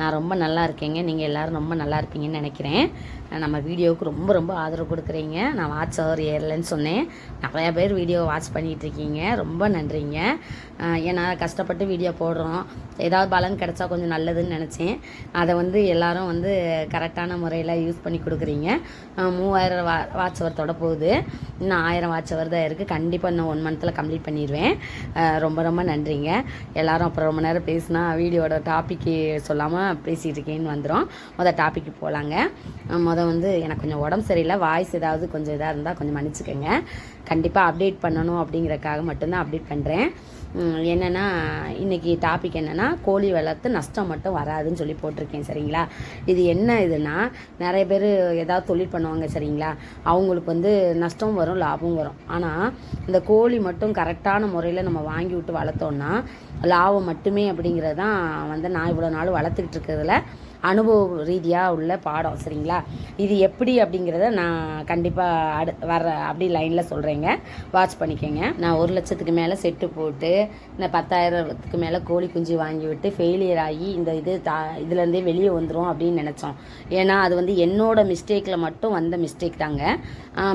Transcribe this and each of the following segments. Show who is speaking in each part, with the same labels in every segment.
Speaker 1: நான் ரொம்ப நல்லா இருக்கேங்க. நீங்கள் எல்லோரும் ரொம்ப நல்லா இருப்பீங்கன்னு நினைக்கிறேன். நம்ம வீடியோவுக்கு ரொம்ப ரொம்ப ஆதரவு கொடுக்குறீங்க. நான் வாட்ச் அவர் ஏறலைன்னு சொன்னேன். நிறையா பேர் வீடியோ வாட்ச் பண்ணிகிட்டு இருக்கீங்க. ரொம்ப நன்றிங்க. ஏன்னா கஷ்டப்பட்டு வீடியோ போடுறோம். ஏதாவது பலன் கிடைச்சா கொஞ்சம் நல்லதுன்னு நினச்சேன். அதை வந்து எல்லாரும் வந்து கரெக்டான முறையில் யூஸ் பண்ணி கொடுக்குறீங்க. மூவாயிரம் வா வாட்ச் அவர்த்தோட போகுது. இன்னும் ஆயிரம் வாட்ச் அவர் தான் இருக்குது கண்டிப்பாக இன்னும் ஒன் மந்த்தில் கம்ப்ளீட் பண்ணிடுவேன். ரொம்ப ரொம்ப நன்றிங்க. எல்லாரும் அப்புறம் ரொம்ப நேரம் பேசினா வீடியோட டாப்பிக்கு சொல்லாமல் பேசிகிட்டு இருக்கேன்னு வந்துடும் மொதல் டாப்பிக்கு போகலாங்க மொதல் வந்து எனக்கு கொஞ்சம் உடம்பு சரியில்லை. வாய்ஸ் ஏதாவது கொஞ்சம் இதாக இருந்தால் கொஞ்சம் மன்னிச்சுக்கோங்க. கண்டிப்பாக அப்டேட் பண்ணணும் அப்படிங்கிறக்காக மட்டும்தான் அப்டேட் பண்ணுறேன் என்னென்னா இன்றைக்கி டாபிக் என்னென்னா கோழி வளர்த்து நஷ்டம் மட்டும் வராதுன்னு சொல்லி போட்டிருக்கேன் சரிங்களா? இது என்ன இதுனா நிறைய பேர் ஏதாவது தொழில் பண்ணுவாங்க சரிங்களா? அவங்களுக்கு வந்து நஷ்டம் வரும் லாபம் வரும். ஆனால் இந்த கோழி மட்டும் கரெக்டான முறையில் நம்ம வாங்கி விட்டு வளர்த்தோன்னா லாபம் மட்டுமே அப்படிங்கிறது தான் வந்து நான் இவ்வளோ நாள் வளர்த்துக்கிட்டு இருக்கிறதுல அனுபவ ரீதியாக உள்ள பாடம் சரிங்களா? இது எப்படி அப்படிங்கிறத நான் கண்டிப்பாக அடு வர அப்படி லைனில் சொல்கிறேங்க வாட்ச் பண்ணிக்கோங்க. நான் ஒரு லட்சத்துக்கு மேலே செட்டு போட்டு இந்த பத்தாயிரத்துக்கு மேலே கோழி குஞ்சு வாங்கி விட்டு ஃபெயிலியர் ஆகி இந்த இது தா இதுலேருந்தே வெளியே வந்துடும் அப்படின்னு நினச்சோம். ஏன்னா அது வந்து என்னோட மிஸ்டேக்கில் மட்டும் வந்த மிஸ்டேக் தாங்க.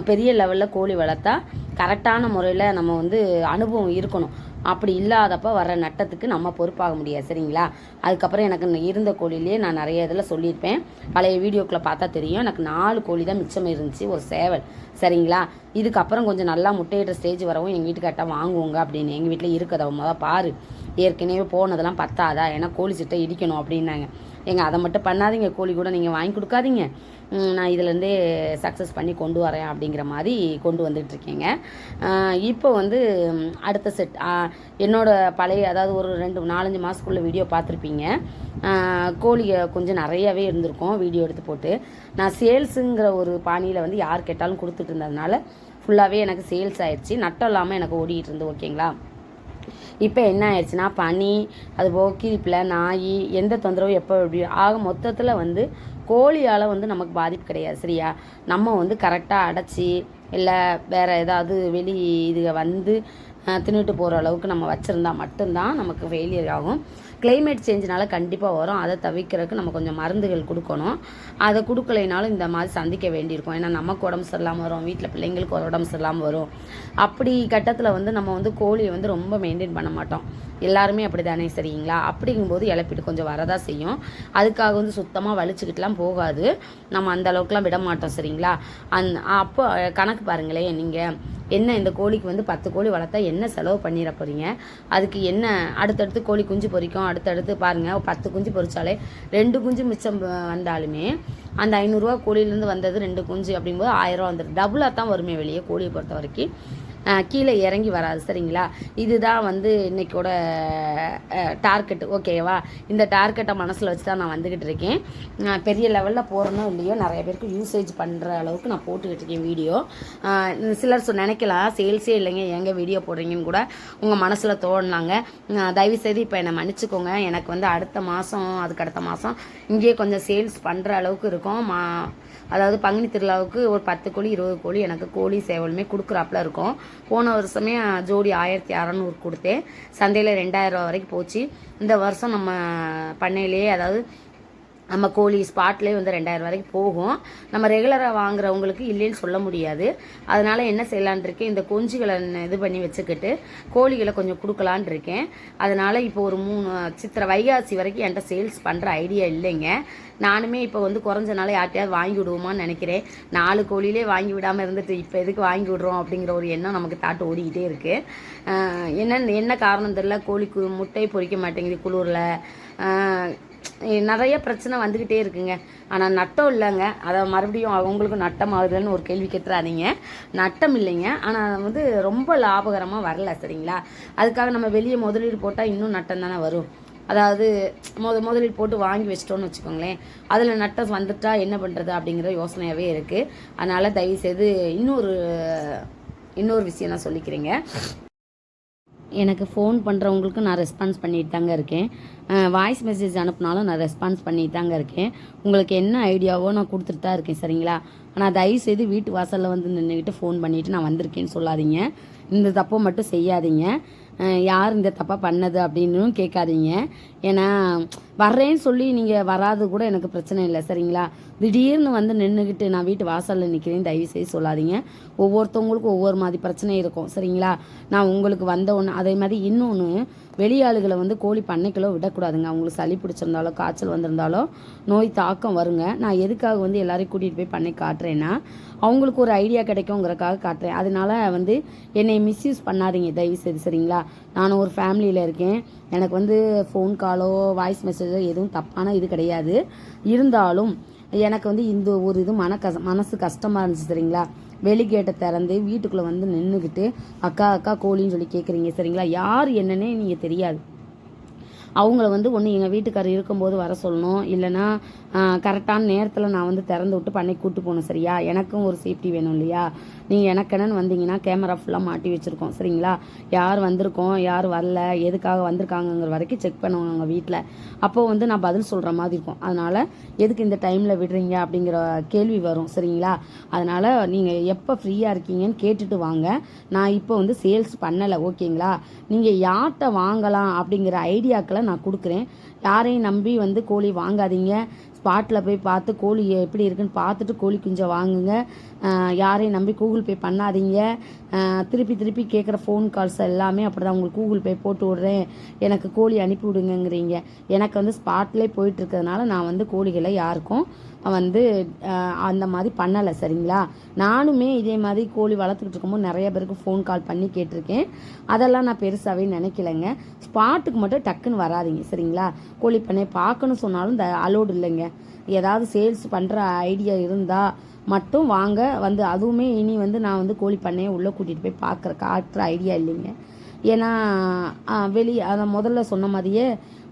Speaker 1: பெரிய லெவலில் கோழி வளர்த்தா கரெக்டான முறையில் நம்ம வந்து அனுபவம் இருக்கணும். அப்படி இல்லாதப்ப வர நட்டத்துக்கு நம்ம பொறுப்பாக முடியாது சரிங்களா? அதுக்கப்புறம் எனக்கு இந்த இருந்த கோழிலேயே நான் நிறைய இதில் சொல்லியிருப்பேன். பழைய வீடியோக்குள்ளே பார்த்தா தெரியும். எனக்கு நாலு கோழி தான் மிச்சம் இருந்துச்சு ஒரு சேவல் சரிங்களா? இதுக்கப்புறம் கொஞ்சம் நல்லா முட்டையிடுற ஸ்டேஜ் வரவும் எங்கள் வீட்டுக்கார்ட்ட வாங்குவோங்க அப்படின்னு எங்கள் வீட்டில் இருக்கிறத முதல் பாரு. ஏற்கனவே போனதெல்லாம் பத்தாதா? ஏன்னா கோழி சிட்டை இடிக்கணும் அப்படின்னாங்க. ஏங்க அதை மட்டும் பண்ணாதீங்க. கோழி கூட நீங்கள் வாங்கி கொடுக்காதீங்க. நான் இதுலேருந்தே சக்ஸஸ் பண்ணி கொண்டு வரேன் அப்படிங்கிற மாதிரி கொண்டு வந்துட்டுருக்கேங்க. இப்போ வந்து அடுத்த செட் என்னோடய பழைய அதாவது ஒரு ரெண்டு நாலஞ்சு மாதத்துக்குள்ள வீடியோ பார்த்துருப்பீங்க. கோழியை கொஞ்சம் நிறையாவே இருந்திருக்கும் வீடியோ எடுத்து போட்டு. நான் சேல்ஸுங்கிற ஒரு பாணியில் வந்து யார் கேட்டாலும் கொடுத்துட்டு இருந்ததுனால ஃபுல்லாகவே எனக்கு சேல்ஸ் ஆயிடுச்சு நட்டம் இல்லாமல் எனக்கு ஓடிட்டு இருந்து ஓகேங்களா இப்போ என்ன ஆயிடுச்சுன்னா பனி அது போக கீரிப்பில் நாய் எந்த தொந்தரவும் எப்போ எப்படி ஆக மொத்தத்தில் வந்து கோழியால் வந்து நமக்கு பாதிப்பு கிடையாது சரியா? நம்ம வந்து கரெக்டாக அடைச்சி இல்லை வேறு ஏதாவது வெளி இது வந்து தின்னுட்டு போகிற அளவுக்கு நம்ம வச்சுருந்தா மட்டும்தான் நமக்கு ஃபெயிலியர் ஆகும். கிளைமேட் சேஞ்சினால கண்டிப்பாக வரும். அதை தவிர்க்கிறதுக்கு நம்ம கொஞ்சம் மருந்துகள் கொடுக்கணும். அதை கொடுக்கலைனாலும் இந்த மாதிரி சந்திக்க வேண்டியிருக்கும். ஏன்னா நமக்கு உடம்பு சரியில்லாமல் வரும். வீட்டில் பிள்ளைங்களுக்கு ஒரு உடம்பு சரியில்லாமல் வரும். அப்படி கட்டத்தில் வந்து நம்ம வந்து கோழியை வந்து ரொம்ப மெயின்டைன் பண்ண மாட்டோம். எல்லாருமே அப்படி தானே சரிங்களா? அப்படிங்கும்போது இழப்பீடு கொஞ்சம் வரதா செய்யும். அதுக்காக வந்து சுத்தமாக வலிச்சுக்கிட்டுலாம் போகாது. நம்ம அந்த அளவுக்குலாம் விட மாட்டோம் சரிங்களா? அந் அப்போ கணக்கு பாருங்களேன் நீங்கள் என்ன இந்த கோழிக்கு வந்து பத்து கோழி வளர்த்தா என்ன செலவு பண்ணிட போகிறீங்க அதுக்கு என்ன அடுத்தடுத்து கோழி குஞ்சு பொரிக்கும் அடுத்தடுத்து பாருங்கள் பத்து குஞ்சு பொறிச்சாலே ரெண்டு குஞ்சு மிச்சம் வந்தாலுமே அந்த ஐநூறுரூவா கோழியிலேருந்து வந்தது ரெண்டு குஞ்சு அப்படிங்கும்போது ஆயிரம் வந்துடும் டபுளாக தான் வருமே வெளியே கோழியை பொறுத்த வரைக்கும் கீழே இறங்கி வராது சரிங்களா? இதுதான் வந்து இன்னைக்கோட டார்கெட் ஓகேவா இந்த டார்கெட்டை மனசில் வச்சு தான் நான் வந்துக்கிட்டு இருக்கேன். பெரிய லெவலில் போகிறனோ இல்லையோ நிறைய பேருக்கு யூசேஜ் பண்ணுற அளவுக்கு நான் போட்டுக்கிட்டு இருக்கேன் வீடியோ சிலர் நினைக்கலாம் சேல்ஸே இல்லைங்க எங்க வீடியோ போடுறீங்கன்னு கூட உங்கள் மனசில் தோணுனாங்க. தயவு செய்து இப்போ என்னை மன்னிச்சுக்கோங்க. எனக்கு வந்து அடுத்த மாதம் அதுக்கு அடுத்த மாதம் இங்கேயே கொஞ்சம் சேல்ஸ் பண்ணுற அளவுக்கு இருக்கும். மா அதாவது பங்குனி திருவிழாவுக்கு ஒரு பத்து கோழி இருபது கோழி எனக்கு கோழி சேவலுமே கொடுக்குறாப்புல இருக்கும். போன வருஷமே ஜோடி ஆயிரத்தி அறநூறு கொடுத்தேன். சந்தையில் ரெண்டாயிரம் ரூபா வரைக்கும் போச்சு. இந்த வருஷம் நம்ம பண்ணையிலேயே அதாவது நம்ம கோழி ஸ்பாட்லேயே வந்து ரெண்டாயிரம் வரைக்கும் போகும். நம்ம ரெகுலராக வாங்குறவங்களுக்கு இல்லைன்னு சொல்ல முடியாது. அதனால் என்ன செய்யலான் இருக்கேன் இந்த குஞ்சுகளை இது பண்ணி வச்சுக்கிட்டு கோழிகளை கொஞ்சம் கொடுக்கலான் இருக்கேன். அதனால் இப்போ ஒரு மூணு சித்திரை வைகாசி வரைக்கும் என்கிட்ட சேல்ஸ் பண்ணுற ஐடியா இல்லைங்க. நானுமே இப்போ வந்து குறைஞ்சனால யார்ட்டையாவது வாங்கி விடுவோமான்னு நினைக்கிறேன். நாலு கோழிலே வாங்கி விடாமல் இருந்துட்டு இப்போ எதுக்கு வாங்கி விடுறோம் அப்படிங்கிற ஒரு எண்ணம் நமக்கு தாட்டு ஓடிக்கிட்டே இருக்குது ஆஹ் என்ன என்ன காரணம் தெரியல? கோழி முட்டை பொரிக்க மாட்டேங்குது குளிரில். நிறைய பிரச்சனை வந்துக்கிட்டே இருக்குங்க. ஆனால் நட்டம் இல்லைங்க. அதை மறுபடியும் அவங்களுக்கும் நட்டம் ஆகுதுன்னு ஒரு கேள்வி கேட்டுறாதீங்க. நட்டம் இல்லைங்க. ஆனால் வந்து ரொம்ப லாபகரமாக வரல சரிங்களா? அதுக்காக நம்ம வெளியே முதலீடு போட்டால் இன்னும் நட்டம் தானே வரும். அதாவது முத முதலீடு போட்டு வாங்கி வச்சிட்டோம்னு வச்சுக்கோங்களேன். அதில் நட்டம் வந்துட்டா என்ன பண்ணுறது அப்படிங்கிற யோசனையாகவே இருக்குது அதனால் தயவுசெய்து இன்னொரு இன்னொரு விஷயம் நான் சொல்லிக்கிறேங்க. எனக்கு ஃபோன் பண்ணுறவங்களுக்கு நான் ரெஸ்பான்ஸ் பண்ணிட்டு தாங்க இருக்கேன். வாய்ஸ் மெசேஜ் அனுப்புனாலும் நான் ரெஸ்பான்ஸ் பண்ணிட்டு தாங்க இருக்கேன். உங்களுக்கு என்ன ஐடியாவோ நான் கொடுத்துட்டு தான் இருக்கேன் சரிங்களா? ஆனால் தயவு செய்து வீட்டு வாசலில் வந்து நின்றுக்கிட்டு ஃபோன் பண்ணிவிட்டு நான் வந்திருக்கேன்னு சொல்லாதீங்க. இந்த தப்பை மட்டும் செய்யாதீங்க. யார் இந்த தப்பாக பண்ணது அப்படின்னு கேட்காதீங்க. ஏன்னா வர்றேன்னு சொல்லி நீங்கள் வராது கூட எனக்கு பிரச்சனை இல்லை சரிங்களா? திடீர்னு வந்து நின்றுக்கிட்டு நான் வீட்டு வாசலில் நிற்கிறேன் தயவு செய்து சொல்லாதீங்க. ஒவ்வொருத்தவங்களுக்கும் ஒவ்வொரு மாதிரி பிரச்சனை இருக்கும் சரிங்களா? நான் உங்களுக்கு வந்த ஒன்று அதே மாதிரி இன்னொன்று வெளியாளுகளை வந்து கோழி பண்ணைக்குள்ள விடக்கூடாதுங்க. அவங்களுக்கு சளி பிடிச்சிருந்தாலோ காய்ச்சல் வந்திருந்தாலோ நோய் தாக்கம் வருங்க. நான் எதுக்காக வந்து எல்லாரையும் கூட்டிகிட்டு போய் பண்ணை காட்டுறேன்னா அவங்களுக்கு ஒரு ஐடியா கிடைக்குங்கிறக்காக காட்டுறேன். அதனால வந்து என்னை மிஸ்யூஸ் பண்ணாதீங்க. தயவு செய்து சரிங்களா? நான் ஒரு ஃபேமிலியில் இருக்கேன். எனக்கு வந்து ஃபோன் காலோ வாய்ஸ் மெசேஜோ எதுவும் தப்பான இது கிடையாது. இருந்தாலும் எனக்கு வந்து இந்த ஒரு இது மன கச மனசு கஷ்டமாக இருந்துச்சு சரிங்களா? வெளிகேட்டை திறந்து வீட்டுக்குள்ளே வந்து நின்றுக்கிட்டு அக்கா அக்கா கோழின்னு சொல்லி கேட்குறீங்க சரிங்களா? யார் என்னன்னே நீங்கள் தெரியாது. அவங்கள வந்து ஒன்று எங்கள் வீட்டுக்காரர் இருக்கும்போது வர சொல்லணும். இல்லைன்னா கரெக்டான நேரத்தில் நான் வந்து திறந்து விட்டு பண்ணி கூட்டு போகணும் சரியா? எனக்கும் ஒரு சேஃப்டி வேணும் இல்லையா? நீங்கள் எனக்கென்னு வந்தீங்கன்னா கேமரா ஃபுல்லாக மாட்டி வச்சுருக்கோம் சரிங்களா? யார் வந்திருக்கோம் யார் வரல எதுக்காக வந்திருக்காங்கங்கிற வரைக்கும் செக் பண்ணுவாங்க அவங்க வீட்டில் அப்போது வந்து நான் பதில் சொல்கிற மாதிரி இருக்கும். அதனால் எதுக்கு இந்த டைமில் விடுறீங்க அப்படிங்கிற கேள்வி வரும் சரிங்களா? அதனால் நீங்கள் எப்போ ஃப்ரீயாக இருக்கீங்கன்னு கேட்டுட்டு வாங்க. நான் இப்போ வந்து சேல்ஸ் பண்ணலை ஓகேங்களா? நீங்கள் யார்கிட்ட வாங்கலாம் அப்படிங்கிற ஐடியாக்களை நான் கொடுக்குறேன். யாரையும் நம்பி வந்து கோழி வாங்காதீங்க. ஸ்பாட்டில் போய் பார்த்து கோழி எப்படி இருக்குன்னு பார்த்துட்டு கோழி குஞ்சை வாங்குங்க. யாரையும் நம்பி கூகுள் பே பண்ணாதீங்க. திருப்பி திருப்பி கேட்குற ஃபோன் கால்ஸ் எல்லாமே அப்படி தான் உங்களுக்கு கூகுள் பே போட்டு விட்றேன். எனக்கு கோழி அனுப்பி விடுங்கங்கிறீங்க. எனக்கு வந்து ஸ்பாட்லேயே போயிட்டு இருக்கிறதுனால நான் வந்து கோழிகளை யாருக்கும் வந்து அந்த மாதிரி பண்ணலை சரிங்களா? நானுமே இதே மாதிரி கோழி வளர்த்துக்கிட்டு இருக்கும்போது நிறைய பேருக்கு ஃபோன் கால் பண்ணி கேட்டிருக்கேன். அதெல்லாம் நான் பெருசாகவே நினைக்கலைங்க. ஸ்பாட்டுக்கு மட்டும் டக்குன்னு வராதீங்க சரிங்களா? கோழி பண்ணை பார்க்கணும் சொன்னாலும் இந்த அலோடு இல்லைங்க. ஏதாவது சேல்ஸ் பண்ணுற ஐடியா இருந்தால் மட்டும் வாங்க. வந்து அதுவுமே இனி வந்து நான் வந்து கோழி பண்ணையை உள்ளே கூட்டிகிட்டு போய் பார்க்குற காட்டுற ஐடியா இல்லைங்க. ஏன்னா வெளியே அதை முதல்ல சொன்ன மாதிரியே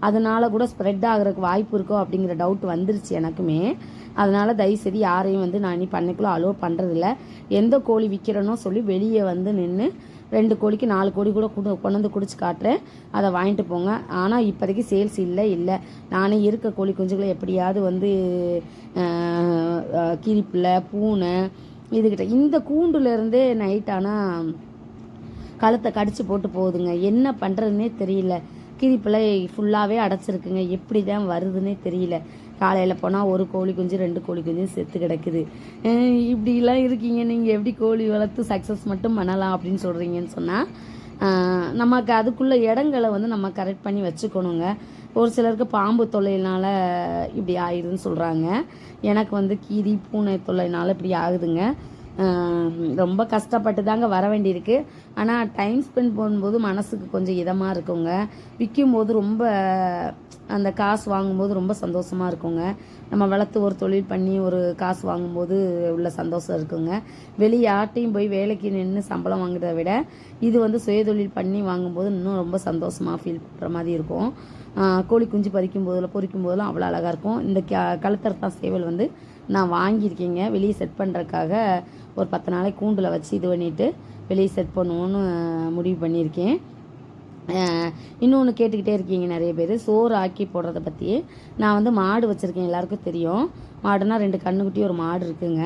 Speaker 1: அதனால கூட ஸ்ப்ரெட் ஆகிறதுக்கு வாய்ப்பு இருக்கோ அப்படிங்கிற டவுட் வந்துருச்சு எனக்குமே. அதனால் தயவுசெய்து யாரையும் வந்து நான் இனி பண்ணைக்குள்ளே அலோவ் பண்ணுறதில்ல எந்த கோழி விற்கிறேனோ சொல்லி வெளியே வந்து நின்று ரெண்டு கோழிக்கு நாலு கோழி கூட கொண்டு கொண்டு வந்து குடிச்சு காட்டுறேன். அதை வாங்கிட்டு போங்க. ஆனால் இப்போதைக்கு சேல்ஸ் இல்லை இல்லை. நானே இருக்க கோழி குஞ்சுகளை எப்படியாவது வந்து கிரிப்பில் பூனை இதுகிட்ட. இந்த கூண்டுலேருந்தே நைட் ஆனால் கழுத்தை கடிச்சு போட்டு போகுதுங்க. என்ன பண்ணுறதுனே தெரியல. கிரிப்பிள்ளை ஃபுல்லாகவே அடைச்சிருக்குங்க. எப்படி தான் வருதுன்னே தெரியல. காலையில் போனால் ஒரு கோழி குஞ்சு ரெண்டு கோழி குஞ்சு செத்து கிடக்குது. இப்படிலாம் இருக்கீங்க. நீங்கள் எப்படி கோழி வளர்த்து சக்ஸஸ் மட்டும் பண்ணலாம் அப்படின்னு சொல்கிறீங்கன்னு சொன்னால் நமக்கு அதுக்குள்ள இடங்களை வந்து நம்ம கரெக்ட் பண்ணி வச்சுக்கணுங்க. ஒரு சிலருக்கு பாம்பு தொல்லையினால் இப்படி ஆயிடுதுன்னு சொல்கிறாங்க எனக்கு வந்து கீரி பூனை தொல்லைனால இப்படி ஆகுதுங்க. ரொம்ப கஷ்டப்பட்டு தாங்க வர வேண்டியிருக்கு. ஆனால் டைம் ஸ்பெண்ட் பண்ணும்போது மனசுக்கு கொஞ்சம் இதமாக இருக்குங்க. விற்கும்போது ரொம்ப அந்த காசு வாங்கும்போது ரொம்ப சந்தோஷமாக இருக்குங்க. நம்ம வளர்த்து ஒரு தொழில் பண்ணி ஒரு காசு வாங்கும்போது உள்ள சந்தோஷம் இருக்குங்க. வெளியே போய் வேலைக்கு நின்று சம்பளம் வாங்குறத விட இது வந்து சுயதொழில் பண்ணி வாங்கும்போது இன்னும் ரொம்ப சந்தோஷமாக ஃபீல் பண்ணுற மாதிரி இருக்கும். கோழி குஞ்சு பறிக்கும் போதில் பொறிக்கும் போதெல்லாம் அவ்வளோ அழகாக இருக்கும். இந்த க கழுத்தரத்தான் சேவல் வந்து நான் வாங்கியிருக்கேங்க. வெளியே செட் பண்ணுறதுக்காக ஒரு பத்து நாளைக்கு கூண்டில் வச்சு இது பண்ணிவிட்டு வெளியே செட் பண்ணுவோன்னு முடிவு பண்ணியிருக்கேன். இன்னொன்று கேட்டுக்கிட்டே இருக்கீங்க நிறைய பேர். சோறு ஆக்கி போடுறத பற்றி நான் வந்து மாடு வச்சுருக்கேன் எல்லாருக்கும் தெரியும். மாடுனா ரெண்டு கண்ணுக்குட்டி ஒரு மாடு இருக்குங்க.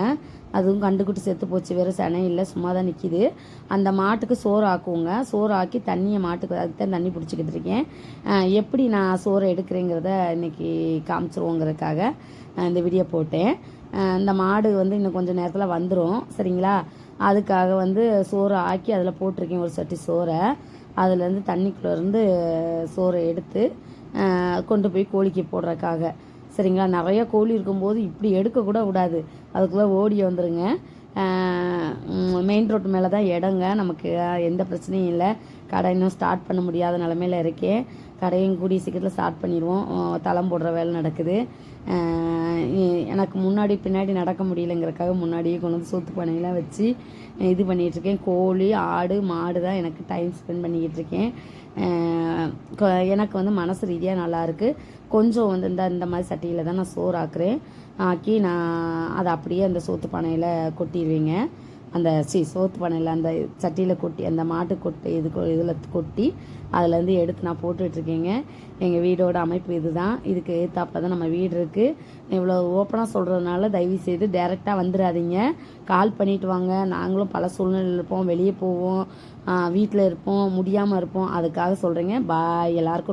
Speaker 1: அதுவும் கண்டுக்குட்டி செத்து போச்சு வேறு சனை இல்லை சும்மா தான் நிற்கிது அந்த மாட்டுக்கு சோறு ஆக்குவோங்க. சோறு ஆக்கி தண்ணியை மாட்டுக்கு அதுக்கு தான் தண்ணி பிடிச்சிக்கிட்டு இருக்கேன். எப்படி நான் சோறு எடுக்கிறேங்கிறத இன்னைக்கு காமிச்சிருவோங்கிறதுக்காக இந்த வீடியோ போட்டேன். இந்த மாடு வந்து இன்னும் கொஞ்சம் நேரத்தில் வந்துடும் சரிங்களா? அதுக்காக வந்து சோறு ஆக்கி அதில் போட்டிருக்கேன் ஒரு சட்டி சோறை. அதுலேருந்து தண்ணிக்குள்ளே இருந்து சோறை எடுத்து கொண்டு போய் கோழிக்கு போடுறதுக்காக சரிங்களா? நிறைய கோழி இருக்கும்போது இப்படி எடுக்கக்கூட விடாது அதுக்குள்ளே ஓடி வந்துடுங்க மெயின் ரோட்டு மேலே தான் இடங்க. நமக்கு எந்த பிரச்சனையும் இல்லை. கடை இன்னும் ஸ்டார்ட் பண்ண முடியாத நிலமையில இருக்கேன். கடையும் கூடிய சீக்கிரத்தில் ஸ்டார்ட் பண்ணிடுவோம். தளம் போடுற வேலை நடக்குது. எனக்கு முன்னாடி பின்னாடி நடக்க முடியலங்கிறக்காக முன்னாடியே கொண்டு வந்து சோத்து பானையெல்லாம் வச்சு இது பண்ணிகிட்டு இருக்கேன். கோழி ஆடு மாடு தான் எனக்கு டைம் ஸ்பெண்ட் பண்ணிக்கிட்டு இருக்கேன். எனக்கு வந்து மனசு ரீதியாக நல்லாயிருக்கு கொஞ்சம் வந்து இந்த இந்த மாதிரி சட்டியில் தான் நான் சோறு ஆக்குறேன் ஆக்கி நான் அதை அப்படியே அந்த சோத்து பானையில் கொட்டிடுவேங்க அந்த சி சோத்து பானையில் அந்த சட்டியில் கொட்டி அந்த மாட்டு கொட்டி இது இதில் கொட்டி அதுலேருந்து எடுத்து நான் போட்டுட்ருக்கேங்க. எங்கள் வீடோட அமைப்பு இதுதான். இதுக்கு ஏற்றாப்ப தான் நம்ம வீடு இருக்குது இவ்வளோ ஓப்பனாக சொல்கிறதுனால தயவு செய்து டேரெக்டாக வந்துடாதீங்க கால் பண்ணிட்டு வாங்க. நாங்களும் பல சூழ்நிலையில் இருப்போம். வெளியே போவோம். வீட்டில் இருப்போம். முடியாமல் இருப்போம். அதுக்காக சொல்கிறேங்க பாய். எல்லாருக்கும்